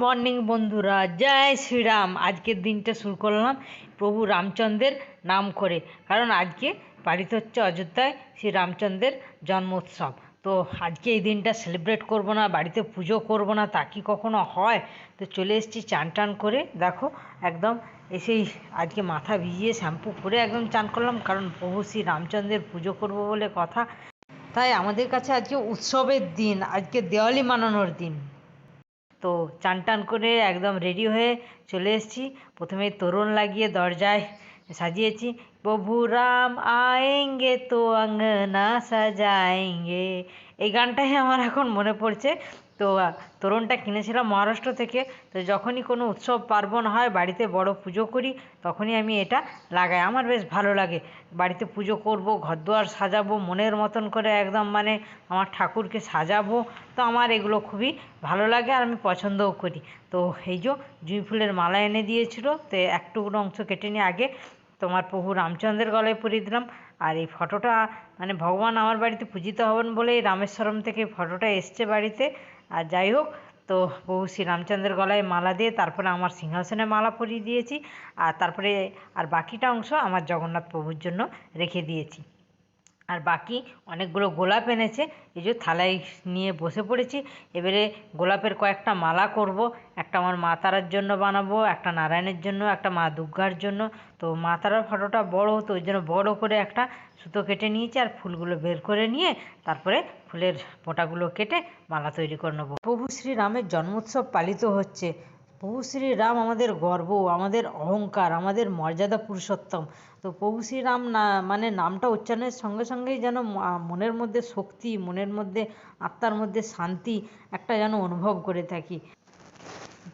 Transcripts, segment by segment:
Morning বন্ধুরা, জয় শ্রীরাম। আজকের দিনটা শুরু করলাম প্রভু রামচন্দ্রের নাম করে। কারণ আজকে পালিত হচ্ছে অযোধ্যায় শ্রী রামচন্দ্রের জন্মোৎসব। তো আজকে এই দিনটা সেলিব্রেট করব না, বাড়িতে পুজো করব না, তা কি কখনো হয়? তো চলে এসেছি চান টান করে। দেখো, একদম এসেই আজকে মাথা ভিজিয়ে শ্যাম্পু করে একদম চান করলাম। কারণ প্রভু শ্রী রামচন্দ্রের পুজো করব বলে কথা। তাই আমাদের কাছে আজকে উৎসবের দিন, আজকে দেওয়ালি মানানোর দিন। তো চান টান করে একদম রেডি হয়ে চলে এসেছি। প্রথমে তোরণ লাগিয়ে দরজায় সাজিয়েছি। প্রভু রাম আয়েঙ্গে তো আঙ্গনা সাজায়েঙ্গে। এই গানটাই আমার এখন মনে পড়ছে। তো তোরণটা কিনেছিলাম মহারাষ্ট্র থেকে, তো যখনই কোনো উৎসব পার্বণ হয়, বাড়িতে বড় পুজো করি, তখনই আমি এটা লাগাই। আমার বেশ ভালো লাগে। বাড়িতে পুজো করব, ঘরদুয়ার সাজাবো, মনের মতন করে একদম মানে আমার ঠাকুরকে সাজাবো, তো আমার এগুলো খুবই ভালো লাগে আর আমি পছন্দও করি। তো এই যে জুঁই ফুলের মালা এনে দিয়েছিল, তো এক টুকরো অংশ কেটে নিয়ে আগে তোমার প্রভু রামচন্দ্রের গলায় পরিয়ে দিলাম। আর এই ফটোটা মানে ভগবান আমার বাড়িতে পূজিত হবেন বলেই রামেশ্বরম থেকে ফটোটা এসছে বাড়িতে। আর যাই হোক, তো প্রভু শ্রীরামচন্দ্রের গলায় মালা দিয়ে তারপরে আমার সিংহাসনে মালা পরিয়ে দিয়েছি। আর তারপরে আর বাকিটা অংশ আমার জগন্নাথ প্রভুর জন্য রেখে দিয়েছি। আর বাকি অনেকগুলো গোলাপ এনেছে। এই যে থালায় নিয়ে বসে পড়েছি। এবারে গোলাপের কয়েকটা মালা করব। একটা আমার মা তারার জন্য বানাবো, একটা নারায়ণের জন্য, একটা মা দুর্গার জন্য। তো মা তারার ফটোটা বড় তো ওই জন্য বড় করে একটা সুতো কেটে নিয়েছি আর ফুলগুলো বের করে নিয়ে তারপরে ফুলের ফোঁটাগুলো কেটে মালা তৈরি করে নেব। প্রভু শ্রীরামের জন্মোৎসব পালিত হচ্ছে। প্রভু শ্রীরাম আমাদের গর্ব, আমাদের অহংকার, আমাদের মর্যাদা পুরুষোত্তম। তো প্রভু শ্রীরাম না মানে নামটা উচ্চারণের সঙ্গে সঙ্গেই যেন মনের মধ্যে শক্তি, মনের মধ্যে আত্মার মধ্যে শান্তি একটা যেন অনুভব করে থাকি।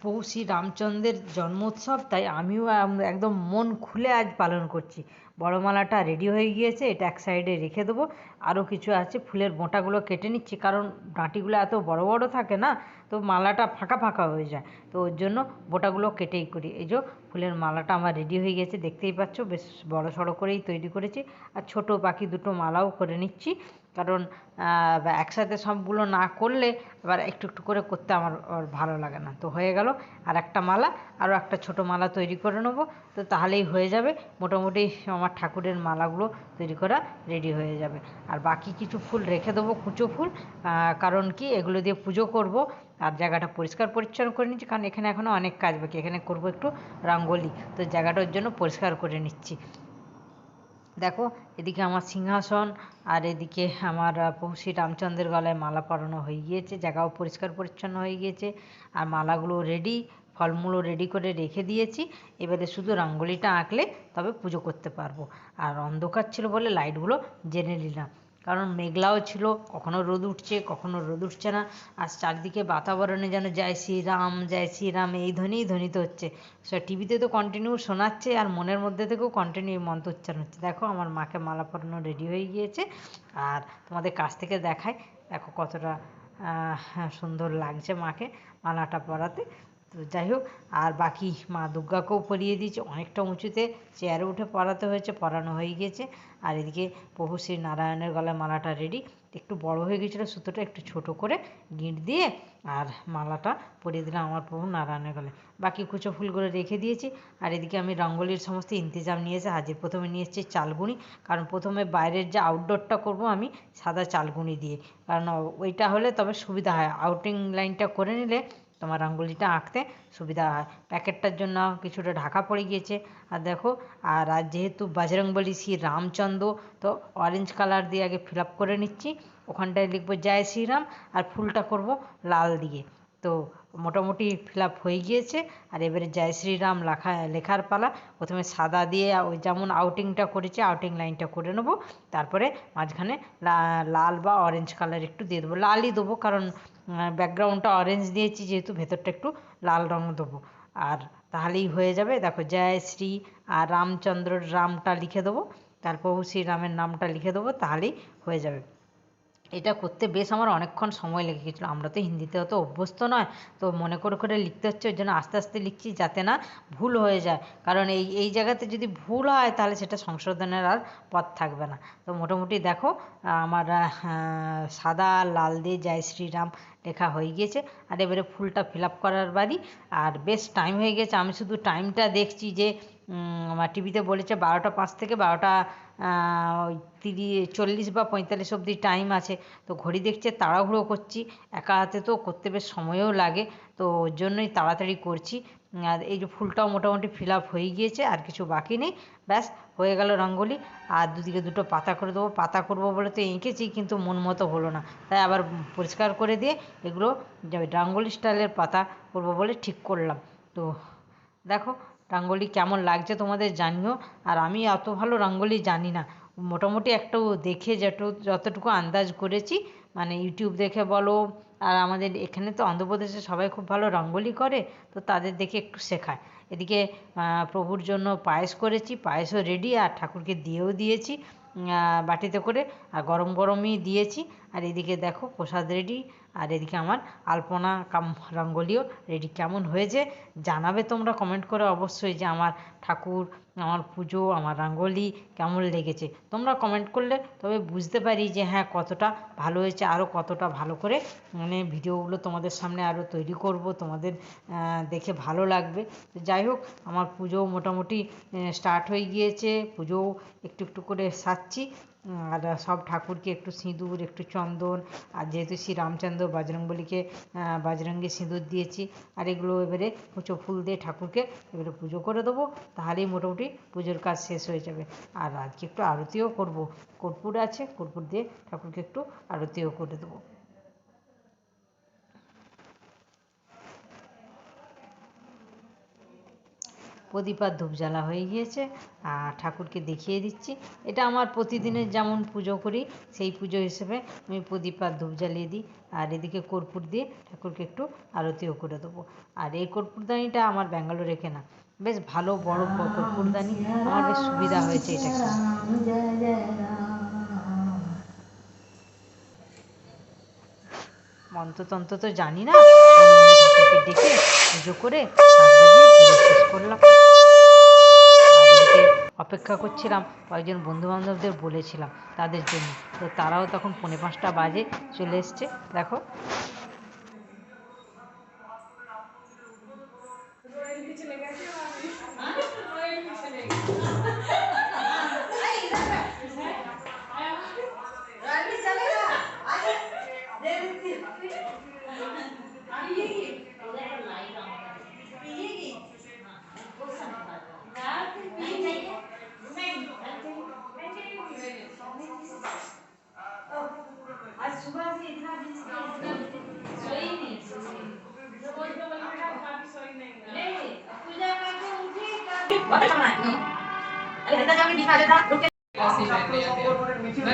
প্রভু শ্রীরামচন্দ্রের জন্মোৎসব, তাই আমিও একদম মন খুলে আজ পালন করছি। বড় মালাটা রেডি হয়ে গিয়েছে, এটা এক সাইডে রেখে দেবো। আরও কিছু আছে, ফুলের বোঁটাগুলো কেটে নিচ্ছি, কারণ ডাঁটিগুলো এত বড় বড় থাকে না, তো মালাটা ফাঁকা ফাঁকা হয়ে যায়। তো ওর জন্য বোটাগুলো কেটেই করি। এই যে ফুলের মালাটা আমার রেডি হয়ে গেছে। দেখতেই পাচ্ছ, বেশ বড় সড়ো করেই তৈরি করেছি। আর ছোট বাকি দুটো মালাও করে নিচ্ছি। কারণ একসাথে সবগুলো না করলে আবার একটু একটু করে করতে আমার ভালো লাগে না। তো হয়ে গেল আর একটা মালা, আরও একটা ছোট মালা তৈরি করে নেব। তো তাহলেই হয়ে যাবে। মোটামুটি আমার ঠাকুরের মালাগুলো তৈরি করা রেডি হয়ে যাবে। আর বাকি কিছু ফুল রেখে দেবো, কুচো ফুল। কারণ কি, এগুলো দিয়ে পুজো করব। আর জায়গাটা পরিষ্কার পরিচ্ছন্ন করে নিচ্ছি, কারণ এখানে এখনও অনেক কাজ বাকি, এখানে করব একটু রঙ্গোলি। তো জায়গাটার জন্য পরিষ্কার করে নিচ্ছি। দেখো, এদিকে আমার সিংহাসন, আর এদিকে আমার শ্রী রামচন্দ্রের গলায় মালা পরানো হয়ে গিয়েছে, জায়গাও পরিষ্কার পরিচ্ছন্ন হয়ে গিয়েছে, আর মালাগুলো রেডি ফলমূলও রেডি করে রেখে দিয়েছি। এবারে শুধু রঙ্গোলিটা আঁকলে তবে পুজো করতে পারব। আর অন্ধকার ছিল বলে লাইটগুলো জেনে নিলাম। কারণ মেঘলাও ছিল, কখনো রোদ উঠছে, কখনো রোদ উঠছে না। আর চারদিকে বাতাবরণে যেন জয় শ্রীরাম জয় শ্রীরাম, এই ধ্বনিই ধ্বনিত হচ্ছে। সে টিভিতে তো কন্টিনিউ শোনাচ্ছে আর মনের মধ্যে থেকেও কন্টিনিউ মন্ত্র উচ্চারণ হচ্ছে। দেখো, আমার মাকে মালা পরানো রেডি হয়ে গিয়েছে। আর তোমাদের কাছ থেকে দেখায় দেখো কতটা সুন্দর লাগছে মাকে মালাটা পরাতে। তো যাই হোক, আর বাকি মা দুর্গাকেও পরিয়ে দিয়েছে। অনেকটা উঁচুতে চেয়ারে উঠে পরাতে হয়েছে পরানো হয়ে গিয়েছে। আর এদিকে প্রভু শ্রী নারায়ণের গলায় মালাটা রেডি একটু বড় হয়ে গেছিল সুতোটা একটু ছোট করে গিঁট দিয়ে আর মালাটা পরিয়ে দিলাম আমার প্রভু নারায়ণের গলায়। বাকি কুচো ফুলগুলো রেখে দিয়েছি। আর এদিকে আমি রঙ্গোলির সমস্ত ইন্তজাম নিয়েছি হাজির প্রথমে নিয়ে এসেছি চালগুনি কারণ প্রথমে বাইরের যে আউটডোরটা করব আমি সাদা চালগুনি দিয়ে। কারণ ওইটা হলে তবে সুবিধা হয়। আউটিং লাইনটা করে নিলে তোমার রঙ্গোলিটা আঁকতে সুবিধা হয়। প্যাকেটটার জন্য কিছুটা ঢাকা পড়ে গিয়েছে। আর দেখো, আর আর যেহেতু বজরংবলী শ্রী রামচন্দ্র, তো অরেঞ্জ কালার দিয়ে আগে ফিল আপ করে নিচ্ছি। ওখানটায় লিখব, জয় শ্রীরাম আর ফুলটা করব লাল দিয়ে। তো মোটামুটি ফিল আপ হয়ে গিয়েছে। আর এবারে জয় শ্রীরাম লেখা, লেখার পালা। প্রথমে সাদা দিয়ে ওই যেমন আউটিংটা করেছি আউটিং লাইনটা করে নেব। তারপরে মাঝখানে লাল বা অরেঞ্জ কালার একটু দিয়ে দেবো। লালই দেবো কারণ ব্যাকগ্রাউন্ডটা অরেঞ্জ দিয়েছি যেহেতু ভেতরটা একটু লাল রঙ দেবো। আর তাহলেই হয়ে যাবে। দেখো জয় শ্রী আর রামচন্দ্রর রামটা লিখে দেবো। তারপর শ্রীরামের নামটা লিখে দেবো। তাহলেই হয়ে যাবে। এটা করতে বেশ আমার অনেকক্ষণ সময় লেগে গেছিল আমরা তো হিন্দিতে অত অভ্যস্ত নয়। তো মনে করে করে লিখতে হচ্ছে, ওই জন্য আস্তে আস্তে লিখছি যাতে না ভুল হয়ে যায়। কারণ এই এই জায়গাতে যদি ভুল হয়, তাহলে সেটা সংশোধনের আর পথ থাকবে না। তো মোটামুটি দেখো, আমার সাদা লাল দিয়ে জয় শ্রীরাম লেখা হয়ে গিয়েছে আর এবারে ফুলটা ফিল করার বাড়ি। আর বেশ টাইম হয়ে গেছে। আমি শুধু টাইমটা দেখছি যে আমার টিভিতে বলেছে বারোটা পাঁচ থেকে বারোটা ওই তিরিশ, চল্লিশ বা পঁয়তাল্লিশ অবধি টাইম আছে। তো ঘড়ি দেখছে, তাড়াহুড়ো করছি। একা হাতে তো করতে বেশ সময়ও লাগে। তো ওর জন্যই তাড়াতাড়ি করছি। আর এই যে ফুলটাও মোটামুটি ফিল আপ হয়ে গিয়েছে, আর কিছু বাকি নেই। ব্যাস, হয়ে গেল রঙ্গোলি। আর দুদিকে দুটো পাতা করে দেবো। পাতা করব বলে তো এঁকেছি, কিন্তু মন মতো হলো না। তাই আবার পরিষ্কার করে দিয়ে এগুলো রঙ্গোলি স্টাইলের পাতা করব বলে ঠিক করলাম। তো দেখো, রঙ্গোলি কেমন লাগছে তোমাদের জানিও। আর আমি অত ভালো রঙ্গোলি জানি না। মোটামুটি একটু দেখে যেটু, যতটুকু আন্দাজ করেছি মানে ইউটিউব দেখে বলো, আর আমাদের এখানে তো অন্ধ্রপ্রদেশে সবাই খুব ভালো রঙ্গোলি করে, তো তাদের দেখে একটু শেখায়। এদিকে প্রভুর জন্য পায়েস করেছি, পায়েসও রেডি আর ঠাকুরকে দিয়েও দিয়েছি বাটিতে করে, আর গরম গরমই দিয়েছি। আর এদিকে দেখো, প্রসাদ রেডি আর এদিকে আমার আলপনা কাম রঙ্গোলিও রেডি কেমন হয়েছে জানাবে তোমরা কমেন্ট করে অবশ্যই যে আমার ঠাকুর, আমার পুজো, আমার রঙ্গোলি কেমন লেগেছে। তোমরা কমেন্ট করলে তবে বুঝতে পারি যে হ্যাঁ কতটা ভালো হয়েছে আরও কতটা ভালো করে মানে ভিডিওগুলো তোমাদের সামনে আরও তৈরি করব, তোমাদের দেখে ভালো লাগবে। তো যাই হোক, আমার পুজো মোটামুটি স্টার্ট হয়ে গিয়েছে পুজোও একটু একটু করে সারছি। আর সব ঠাকুরকে একটু সিঁদুর, একটু চন্দন, আর যেহেতু শ্রী রামচন্দ্র বজরংবলীকে বজরঙ্গী সিঁদুর দিয়েছি, আর এগুলো এবারে কুচো ফুল দিয়ে ঠাকুরকে এবারে পুজো করে দেবো। তাহলেই মোটামুটি পুজোর কাজ শেষ হয়ে যাবে। আর আজকে একটু আরতিও করব। কর্পূর আছে, কর্পূর দিয়ে ঠাকুরকে একটু আরতিও করে দেবো। প্রদীপ আর ধূপ জ্বালা হয়ে গিয়েছে। আর ঠাকুরকে দেখিয়ে দিচ্ছি। এটা আমার প্রতিদিনের যেমন পুজো করি, সেই পুজো হিসেবে আমি প্রদীপ আর ধূপ জ্বালিয়ে দিই। আর এদিকে কর্পূর দিয়ে ঠাকুরকে একটু আরতিও করে দেবো। আর এই কর্পূরদানিটা আমার ব্যাঙ্গালোরে কেনা। বেশ ভালো বড় কর্পূরদানি। আমার বেশ সুবিধা হয়েছে এটা মন্ত্রতন্ত্র তো জানি না। ডেকে পুজো করে পুজো শেষ করলাম। অপেক্ষা করছিলাম, কয়েকজন বন্ধুবান্ধবদের বলেছিলাম তাদের জন্য। তো তারাও তখন পৌনে পাঁচটা বাজে চলে এসছে। দেখো।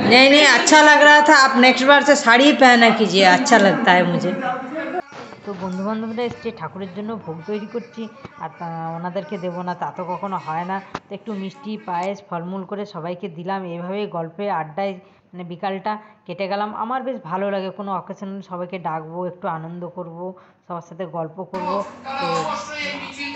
नहीं नहीं अच्छा लग रहा था आप नेक्स्ट बार से साड़ी पहना कीजिए अच्छा लगता है मुझे তো বন্ধুবান্ধবরা এসছে ঠাকুরের জন্য ভোগ তৈরি করছি আর ওনাদেরকে দেবো না তা তো কখনো হয় না তো একটু মিষ্টি পায়েস ফলমূল করে সবাইকে দিলাম এভাবেই গল্পে আড্ডায় মানে বিকালটা কেটে গেলাম। আমার বেশ ভালো লাগে, কোনো অকেশন সবাইকে ডাকবো, একটু আনন্দ করব, সবার সাথে গল্প করব। তো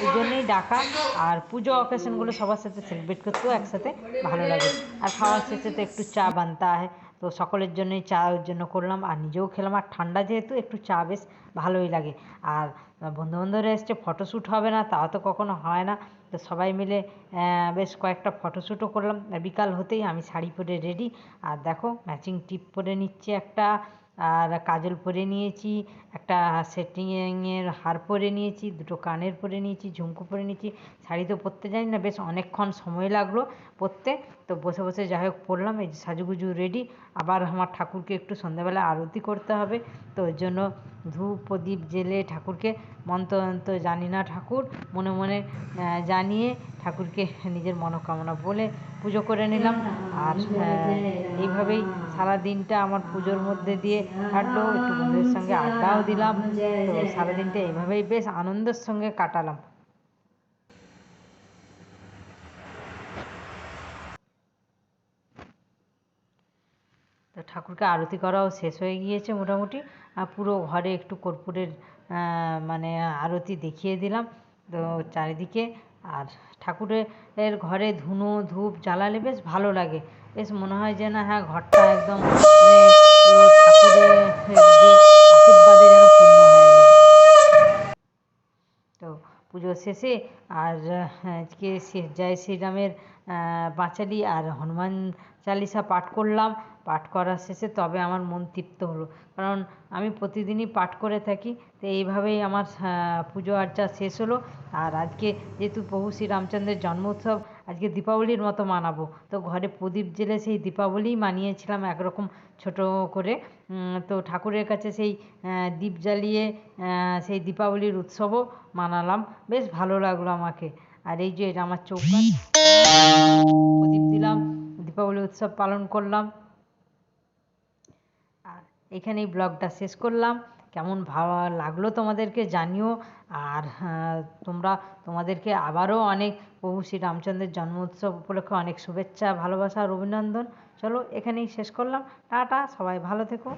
এই জন্যই ডাকা। আর পুজো অকেশনগুলো সবার সাথে সেলিব্রেট করতেও একসাথে ভালো লাগে। আর খাওয়ার শেষে তো একটু চা বানতে হয় তো সকলের জন্যই চা ওর জন্য করলাম। আর নিজেও খেলাম। আর ঠান্ডা যেহেতু, একটু চা বেশ ভালোই লাগে। আর বন্ধুবান্ধবরা এসছে ফটোশ্যুট হবে না তাও তো কখনো হয় না। তো সবাই মিলে বেশ কয়েকটা ফটোশ্যুটও করলাম। বিকাল হতেই আমি শাড়ি পরে রেডি আর দেখো ম্যাচিং টিপ পরে নিচ্ছে একটা। আর কাজল পরে নিয়েছি, একটা সেটিংয়ের হার পরে নিয়েছি, দুটো কানের পরে নিয়েছি, ঝুমকো পরে নিয়েছি, শাড়ি তো পরতে জানি না, বেশ অনেকক্ষণ সময় লাগল পরতে। তো বসে বসে যাই হোক পরলাম, এই সাজুগুজু রেডি আবার আমার ঠাকুরকে একটু সন্ধ্যাবেলা আরতি করতে হবে। তো ওই জন্য ধূপ, প্রদীপ, জেলে ঠাকুরকে মন্ত্র জানি না ঠাকুর, মনে মনে জানিয়ে ঠাকুরকে নিজের মনোকামনা বলে পুজো করে নিলাম। আর এইভাবেই সারা দিনটা আমার পুজোর মধ্যে দিয়ে কাটলো, একটু বন্ধুদের সঙ্গে আড্ডাও দিলাম। তো সারাদিনটা এইভাবেই বেশ আনন্দের সঙ্গে কাটালাম। তো ঠাকুরকে আরতি করাও শেষ হয়ে গিয়েছে মোটামুটি। আর পুরো ঘরে একটু কর্পূরের মানে আরতি দেখিয়ে দিলাম। তো চারিদিকে আর ঠাকুরের ঘরে ধুনো, ধূপ জ্বালালে বেশ ভালো লাগে। বেশ মনে হয় যে না হ্যাঁ ঘরটা একদম মানে ঠাকুরের আশীর্বাদে যেন পূর্ণ হয়ে গেল। তো পুজো শেষে আর আহ, আজকে জয় শ্রীরামের পাঁচালি আর হনুমান চালিসা পাঠ করলাম। পাঠ করার শেষে তবে আমার মন তৃপ্ত হলো। কারণ আমি প্রতিদিনই পাঠ করে থাকি, তো এইভাবেই আমার পুজো আর্চা শেষ হলো। আর আজকে যেহেতু প্রভু শ্রী রামচন্দ্রের জন্ম উৎসব আজকে দীপাবলির মতো মানাবো। তো ঘরে প্রদীপ জেলে সেই দীপাবলিই মানিয়েছিলাম একরকম ছোট করে। তো ঠাকুরের কাছে সেই দীপ জ্বালিয়ে সেই দীপাবলির উৎসবও মানালাম। বেশ ভালো লাগল আমাকে। আর এই যে আমার চৌকাঠ, প্রদীপ দিলাম, দীপাবলি উৎসব পালন করলাম। এখানেই ব্লগটা শেষ করলাম। কেমন ভালো লাগল তোমাদেরকে জানিও। আর তোমরা, তোমাদেরকে আবারও অনেক প্রভু শ্রী রামচন্দ্রের জন্ম উৎসব উপলক্ষে অনেক শুভেচ্ছা, ভালোবাসা আর অভিনন্দন। চলো এখানেই শেষ করলাম। টাটা, সবাই ভালো থেকো।